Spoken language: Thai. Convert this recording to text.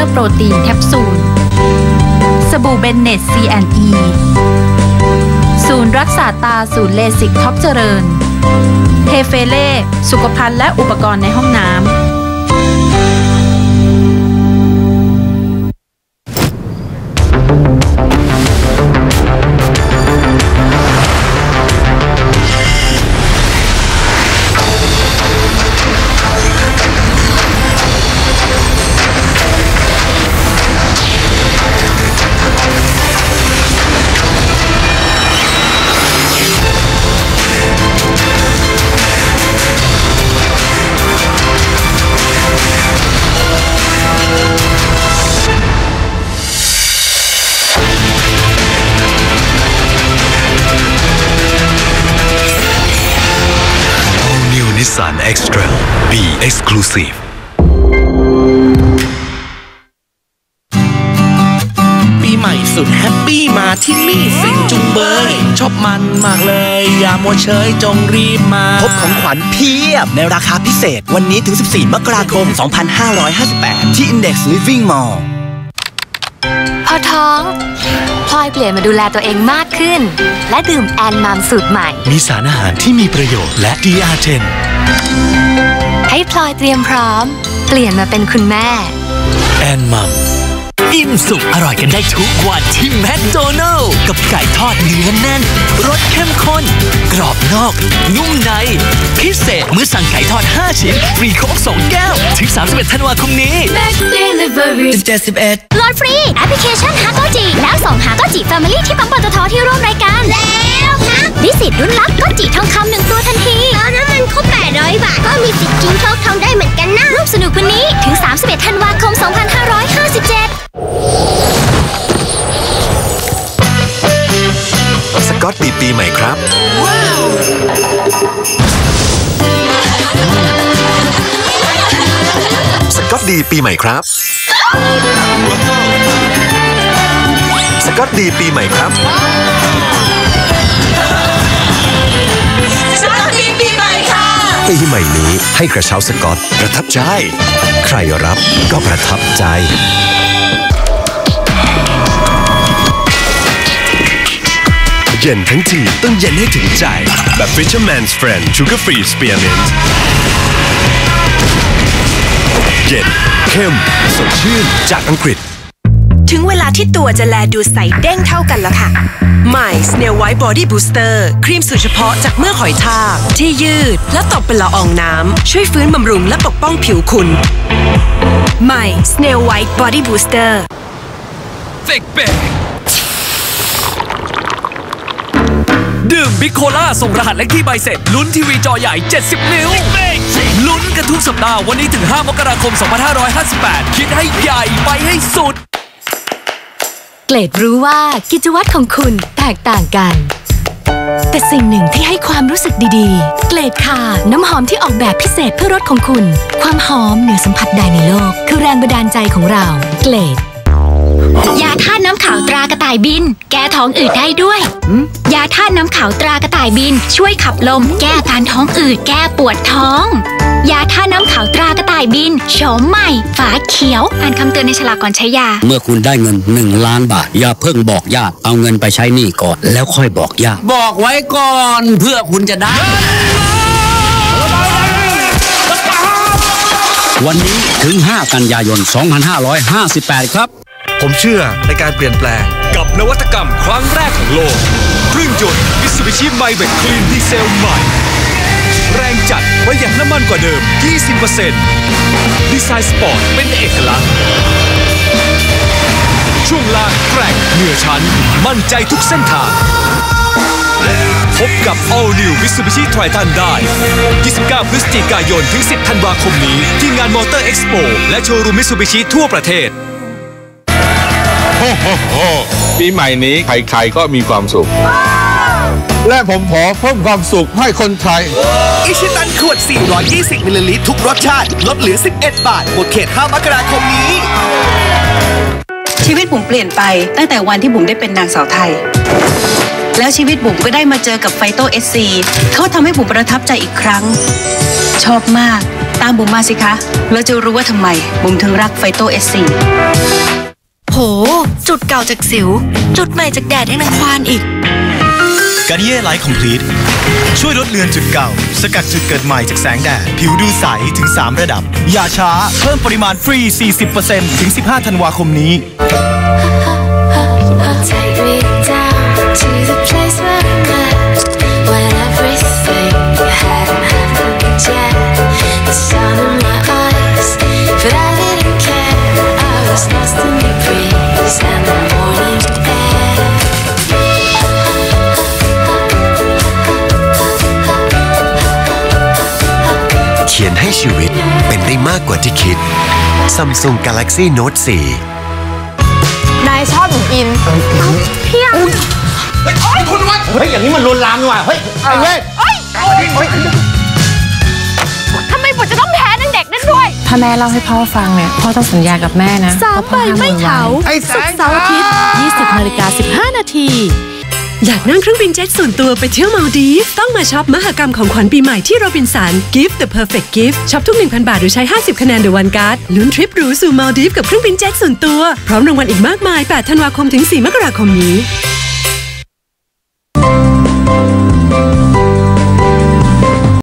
อร์โปรตีนแคปซูล สบู่เบนเนต C&E ศูนย์รักษาตาศูนย์เลสิกท็อปเจริญเทเฟเล่สุขภัณฑ์และอุปกรณ์ในห้องน้ำ Nissan X-Trail Be Exclusive ปีใหม่สุดแฮปปี้มาที่นี่สิงจุงเบยชอบมันมากเลย อย่ามัวเฉยจงรีบมา พบของขวัญเพียบ ในราคาพิเศษวันนี้ถึง 14 มกราคม 2558 ที่ Index Living Mall พอท้องพลอยเปลี่ยนมาดูแลตัวเองมากขึ้น และดื่มแอนมามสูตรใหม่ มีสารอาหารที่มีประโยชน์และ DR10 ให้พลอยเตรียมพร้อม เปลี่ยนมาเป็นคุณแม่ แอนมัมอิ่มสุกอร่อยกันได้ทุกวันที่แมคโดนัลล์กับไก่ทอดเนื้อแน่น รสเข้มข้น กรอบนอก นุ่มใน พิเศษเมื่อสั่งไก่ทอด 5 ชิ้น ฟรีโค้ก2แก้ว ถึง 31 ธันวาคมนี้71โหลดฟรี แอปพลิเคชันฮาโกจิแล้ว ตดีปีใหม่ครับ สกอตดีปีใหม่ครับปีใหม่นี้ให้กระเช้าสกอตประทับใจ ใครรับก็ประทับใจ เย็นทั้งทีต้องเย็นให้ถึงใจ แบบ Fisherman's Friend Sugar Free Spearmint เย็นเข้มสดชื่นจากอังกฤษ ถึงเวลาที่ตัวจะแลดูใสเด้งเท่ากันแล้วค่ะ ใหม่ Snail White Body Booster ครีมสูตรเฉพาะจากเมือกหอยทากที่ยืดและตบเป็นละอองน้ำ ช่วยฟื้นบำรุงและปกป้องผิวคุณ ใหม่ Snail White Body Booster เฟกเบดื่มบิโคล่าส่งรหัสเลขที่ใบเสร็จลุ้นทีวีจอใหญ่ 70 นิ้ว ลุ้นกันทุกสัปดาห์วันนี้ถึง 5 มกราคม 2558 คิดให้ใหญ่ไปให้สุด เกรดรู้ว่ากิจวัตรของคุณแตกต่างกัน แต่สิ่งหนึ่งที่ให้ความรู้สึกดีๆ เกรดค่ะ น้ำหอมที่ออกแบบพิเศษเพื่อรถของคุณ ความหอมเหนือสัมผัสใดในโลก คือแรงบันดาลใจของเรา เกรด ยาท่าตุน้ำขาวตรากระต่ายบิน แก้ท้องอืดได้ด้วย ยาท่าตุน้ำขาวตรากระต่ายบิน ช่วยขับลม แก้อาการท้องอืดแก้ปวดท้อง ยาท่าตุน้ำขาวตรากระต่ายบินโฉมใหม่ ฝาเขียว อ่านคำเตือนในฉลากก่อนใช้ยา เมื่อคุณได้เงินหนึ่งล้านบาท อย่าเพิ่งบอกญาติเอาเงินไปใช้หนี้ก่อน แล้วค่อยบอกญาติบอกไว้ก่อนเพื่อคุณจะได้วันนี้ถึง 5 กันยายน 2558 ครับ ผมเชื่อในการเปลี่ยนแปลง กับนวัตกรรมครั้งแรกของโลกเครื่องยนต์ Mitsubishi m y v e c Clean Diesel ใหม่ แรงจัดประหยัดน้ำมันกว่าเดิม 20%ดีไซน์สปอร์ตเป็นเอกลักษณ์ช่วงล่างแกร่งเหนือชั้น มั่นใจทุกเส้นทาง พบกับ All New Mitsubishi Triton ได้ 29 พฤศจิกายน ถึง 10 ธันวาคมนี้ ที่งาน Motor Expo และโชว์รูม Mitsubishi ทั่วประเทศ ปีใหม่นี้ใครๆก็มีความสุข และผมขอเพิ่มความสุขให้คนไทย อิชิตันขวด 420 มิลลิลิตรทุกรสชาติ ลดเหลือ 11 บาทหมดเขต 5 มกราคมนี้ ชีวิตบุ๋มเปลี่ยนไปตั้งแต่วันที่บุ๋มได้เป็นนางสาวไทย แล้วชีวิตบุ๋มก็ได้มาเจอกับไฟโตเอสซีเขาทำให้บุ๋มประทับใจอีกครั้ง ชอบมาก ตามบุ๋มมาสิคะ แล้วจะรู้ว่าทำไมบุ๋มถึงรักไฟโตเอสซีโห จุดเก่าจากสิว จุดใหม่จากแดดยังนังควานอีกการนิเย่ไลท์คอมพลีทช่วยลดเลือนจุดเก่า สกัดจุดเกิดใหม่จากแสงแดด ผิวดูใสถึง 3 ระดับ อย่าช้า เพิ่มปริมาณฟรี 40%ถึง 15 ธันวาคมนี้ Take me down to the place where ชีวิตเป็นได้มากกว่าที่คิด Samsung Galaxy Note 4 นายชอบหนูอินพี่ยังเฮ้ยคุณวัดเฮ้ย อย่างนี้มันลวนลามนี่หว่าเฮ้ยไอ้เว้ยเอ้ยทำไมผมจะต้องแพ้นางเด็กนั่นด้วย ถ้าแม่เล่าให้พ่อฟังเนี่ย พ่อต้องสัญญากับแม่นะสามว่าพ่อใบไม่เถาห้ามโวยวายศุกร์เสาร์อาทิตย์20นาฬิกา15นาที อยากนั่งเครื่องบินเจ็ตส่วนตัวไปเที่ยวมาลดีฟต้องมาช็อปมหกรรมของขวัญปีใหม่ที่โรบินสัน Gift the perfect gift ช็อปทุก 1,000 บาท หรือใช้ 50 คะแนนเดอะวันการ์ดลุ้นทริปหรูสู่มาลดีฟกับเครื่องบินเจ็ตส่วนตัว พร้อมรางวัลอีกมากมาย 8 ธันวาคมถึง 4 มกราคมนี้